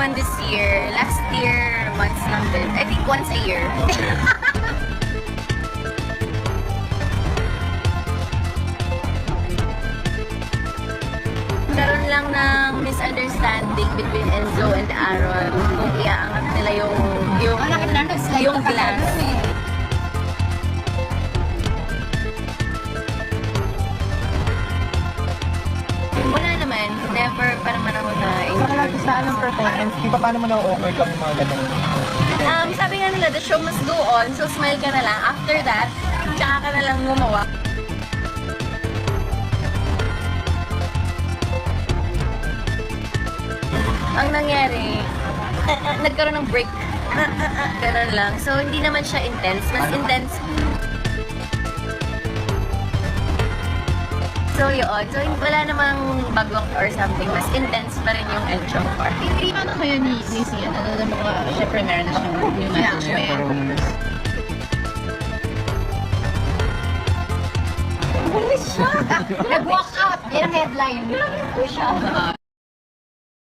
naman this year. Last year, once lang din. I think once a year. Karoon lang ng misunderstanding between Enzo and Aaron kung iaangat nila yung yung yung glass. Wala naman, never pa Sa kalagkasaan ng performance, di ba paano mo na-overcome yung mga ganun? Um, sabi nga nila, the show must go on, so smile ka na lang. After that, tsaka ka na lang gumawa. Ang nangyari, ah, ah, nagkaroon ng break. Ah, ah, ah, Ganun lang. So, hindi naman siya intense. Mas intense. So, yun. So, wala namang bagok or something. Mas intense pa rin yung intro part. Paano kayo ni, ni Sian? Ano naman mga, syempre meron na siyang new management. Nag-walk out! Yan ang headline. Push out.